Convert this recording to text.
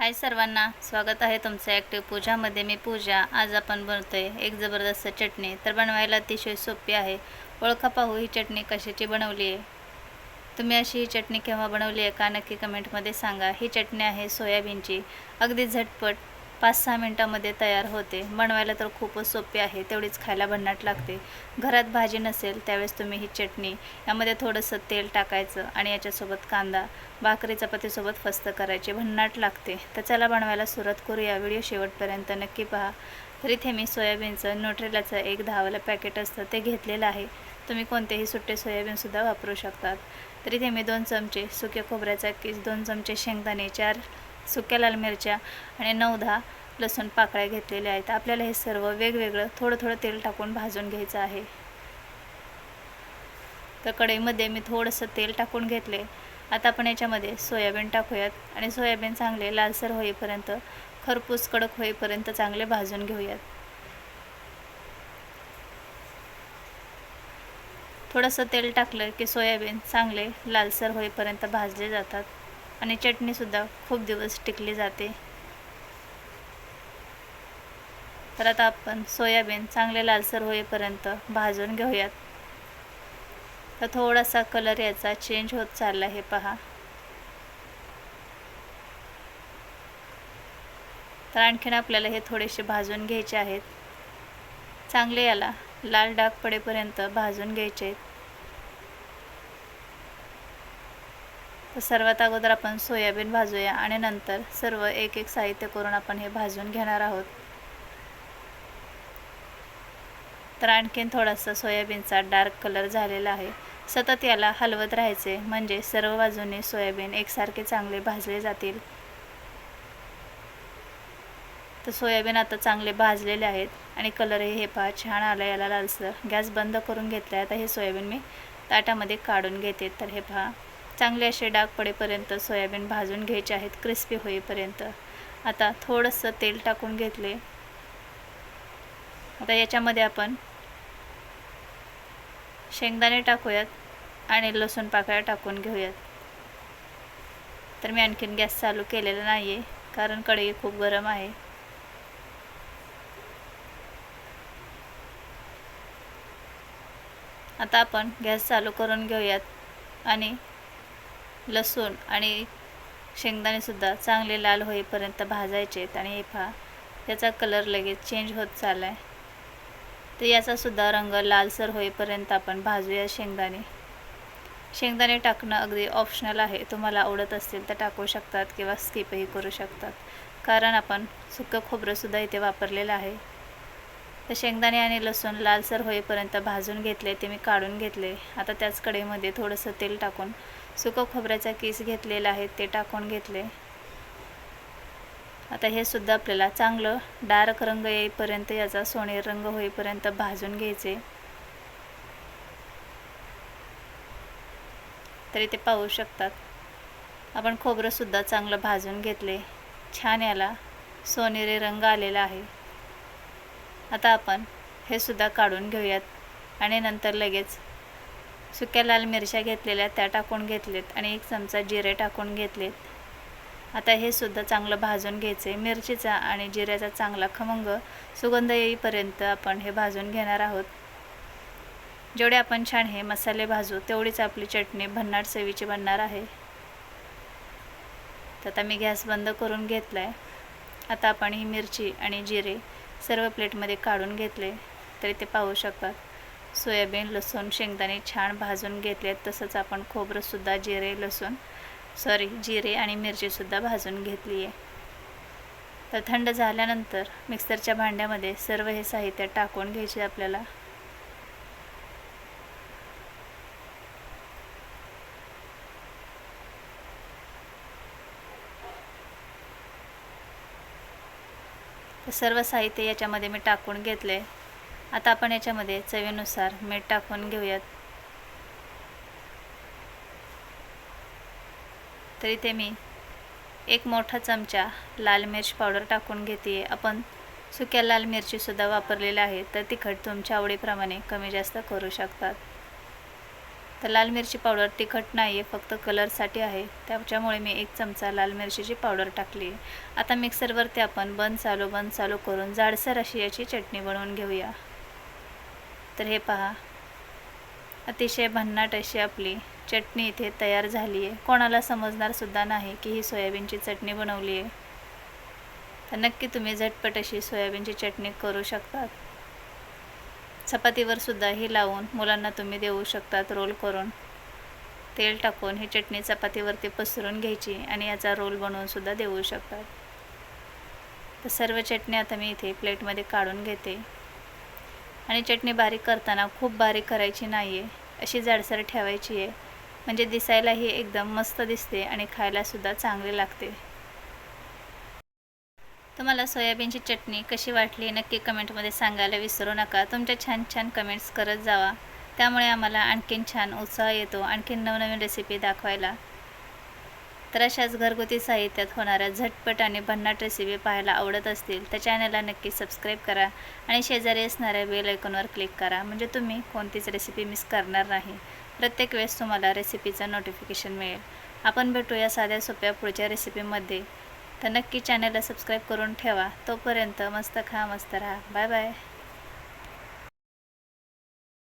हाय सर्वांना स्वागत आहे तुमचं ॲक्टिव्ह पूजामध्ये. मी पूजा. आज आपण बनवतोय एक जबरदस्त चटणी. तर बनवायला अतिशय सोपी आहे. ओळखा पाहू ही चटणी कशाची बनवली आहे. तुम्ही अशी ही चटणी केव्हा बनवली आहे का नक्की कमेंटमध्ये सांगा. ही चटणी आहे सोयाबीनची. अगदी झटपट पाच सहा मिनटामध्ये तयार होते. बनवायला तर खूपच सोपी आहे तेवढीच खायला भन्नाट लागते. घरात भाजी नसेल त्यावेळेस तुम्ही ही चटणी यामध्ये थोडंसं तेल टाकायचं आणि याच्यासोबत कांदा भाकरी चपातीसोबत फस्त करायचे भन्नाट लागते. तर चला बनवायला सुरुवात करूया. व्हिडिओ शेवटपर्यंत नक्की पहा. तर इथे मी सोयाबीनचं न्यूट्रेलाचं एक दहावालं पॅकेट असतं ते घेतलेलं आहे. तुम्ही कोणतेही सुट्टे सोयाबीनसुद्धा वापरू शकतात. तर इथे मी दोन चमचे सुक्या खोबऱ्याचा किस दोन चमचे शेंगदाणे चार सुक्या लाल मिरच्या आणि नऊ दहा लसूण पाकळ्या घेतलेल्या आहेत. आपल्याला हे सर्व वेगवेगळं थोडं थोडं तेल टाकून भाजून घ्यायचं आहे. तर कढईमध्ये मी थोडंसं तेल टाकून घेतले. आता आपण याच्यामध्ये सोयाबीन टाकूयात आणि सोयाबीन चांगले लालसर होईपर्यंत खरपूस कडक होईपर्यंत चांगले भाजून घेऊयात. थोडंसं तेल टाकलं की सोयाबीन चांगले लालसर होईपर्यंत भाजले जातात. आणि चटणीसुद्धा खूप दिवस टिकली जाते. तर आता आपण सोयाबीन चांगले लालसर होईपर्यंत भाजून घेऊयात. तर थोडासा कलर याचा चेंज होत चालला हे पहा. तर आणखीन आपल्याला हे थोडेसे भाजून घ्यायचे आहेत. चांगले याला लाल डाग पडेपर्यंत भाजून घ्यायचे आहेत. तर सर्वात अगोदर आपण सोयाबीन भाजूया आणि नंतर सर्व एक एक साहित्य करून आपण हे भाजून घेणार आहोत. तर आणखीन थोडासा सोयाबीनचा डार्क कलर झालेला आहे. सतत याला हलवत राहायचे म्हणजे सर्व बाजूने सोयाबीन एकसारखे चांगले भाजले जातील. तर सोयाबीन आता चांगले भाजलेले आहेत आणि कलरही हे पहा छान आला याला लालसर. गॅस बंद करून घेतला आहे आता हे सोयाबीन मी ताटामध्ये काढून घेते. तर हे पहा. चांगले असे डाग पडेपर्यंत सोयाबीन भाजून घ्यायचे आहेत क्रिस्पी होईपर्यंत. आता थोडंसं तेल टाकून घेतले. आता याच्यामध्ये आपण शेंगदाणे टाकूयात आणि लसूण पाकळ्या टाकून घेऊयात. तर मी आणखीन गॅस चालू केलेला नाही आहे कारण कढई खूप गरम आहे. आता आपण गॅस चालू करून घेऊयात आणि लसूण आणि शेंगदाणेसुद्धा चांगले लाल होईपर्यंत भाजायचे आहेत आणि हे पहा त्याचा कलर लगेच चेंज होत चालला आहे तर याचासुद्धा रंग लालसर होईपर्यंत आपण भाजूया शेंगदाणे. शेंगदाणे टाकणं अगदी ऑप्शनल आहे. तुम्हाला आवडत असतील तर टाकू शकतात किंवा स्किपही करू शकतात. कारण आपण सुकं खोबरंसुद्धा इथे वापरलेलं आहे. तर शेंगदाणे आणि लसूण लालसर होईपर्यंत भाजून घेतले ते मी काढून घेतले. आता त्याच कढईमध्ये थोडंसं तेल टाकून सुकं खोबऱ्याचा किस घेतलेला आहे ते टाकून घेतले. आता हे सुद्धा आपल्याला चांगलं डार्क रंग येईपर्यंत याचा सोनेरी रंग होईपर्यंत भाजून घ्यायचे. तरी ते पाहू शकतात. आपण खोबरंसुद्धा चांगलं भाजून घेतले. छान याला सोनेरी रंग आलेला आहे. आता आपण हे सुद्धा काढून घेऊयात. आणि नंतर लगेच सुक्या लाल मिरच्या घेतलेल्या त्या टाकून घेतलेत आणि एक चमचा जिरे टाकून घेतलेत. आता हे सुद्धा चांगलं भाजून घ्यायचे मिरचीचा आणि जिऱ्याचा चांगला खमंग सुगंध येईपर्यंत आपण हे भाजून घेणार आहोत. जेवढे आपण छान हे मसाले भाजू तेवढीच आपली चटणी भन्नाट चवीची बनणार आहे. तर आता मी गॅस बंद करून घेतला आहे आता आपण ही मिरची आणि जिरे सर्व प्लेटमध्ये काढून घेतले तरी ते पाहू शकतात. सोयाबीन लसूण शेंगदाणे छान भाजून घेतले तसंच आपण खोबरंसुद्धा जिरे लसूण सॉरी जिरे आणि मिरचीसुद्धा भाजून घेतली आहे तर थंड झाल्यानंतर मिक्सरच्या भांड्यामध्ये सर्व हे साहित्य टाकून घ्यायचे आपल्याला. सर्व साहित्य याच्यामध्ये मी टाकून घेतले. आता आपण याच्यामध्ये चवीनुसार मीठ टाकून घेऊयात. तर इथे मी एक मोठा चमचा लाल मिरची पावडर टाकून घेते आपण सुक्या लाल मिरचीसुद्धा वापरलेल्या आहे तर तिखट तुमच्या आवडीप्रमाणे कमी जास्त करू शकतात. तर लाल मिरची पावडर तिखट नाही आहे फक्त कलरसाठी आहे. त्याच्यामुळे मी एक चमचा लाल मिरचीची पावडर टाकली. आहे आता मिक्सरवरती आपण बंद चालू बंद चालू करून जाडसर अशी याची चटणी बनवून घेऊया. तर हे पहा. अतिशय भन्नाट अशी आपली चटणी इथे तयार झाली आहे कोणाला समजणारसुद्धा नाही की ही सोयाबीनची चटणी बनवली आहे तर नक्की तुम्ही झटपट अशी सोयाबीनची चटणी करू शकतात. चपातीवर सुद्धा लावून मुलांना तुम्ही देऊ शकतात रोल करून. तेल टाकून ही चटणी चपातीवरती पसरून घ्यायची आणि याचा रोल बनवून सुद्धा देऊ शकतात. तर सर्व चटणी आता मी इथे प्लेटमध्ये काढून घेते. आणि चटणी बारीक करताना खूप बारीक करायची नाही आहे अशी जाडसर ठेवायची आहे. म्हणजे दिसायलाही एकदम मस्त दिसते आणि खायलासुद्धा चांगली लागते. तुम्हाला सोयाबीनची चटणी कशी वाटली नक्की कमेंटमध्ये सांगायला विसरू नका. तुमच्या छान छान कमेंट्स करत जावा. त्यामुळे आम्हाला आणखीन छान उत्साह येतो आणखीन नवनवीन रेसिपी दाखवायला. तर अशाच घरगुती साहित्यात होणाऱ्या झटपट आणि भन्नाट रेसिपी पाहायला आवडत असतील तर चॅनलला नक्की सबस्क्राईब करा आणि शेजारी असणाऱ्या बेल आयकॉनवर क्लिक करा. म्हणजे तुम्ही कोणतीच रेसिपी मिस करणार नाही. प्रत्येक वेळेस तुम्हाला रेसिपीचं नोटिफिकेशन मिळेल. आपण भेटूया साध्या सोप्या पुढच्या रेसिपीमध्ये तर नक्की चॅनलला सबस्क्राईब करून ठेवा. तोपर्यंत मस्त खा मस्त राहा. Bye bye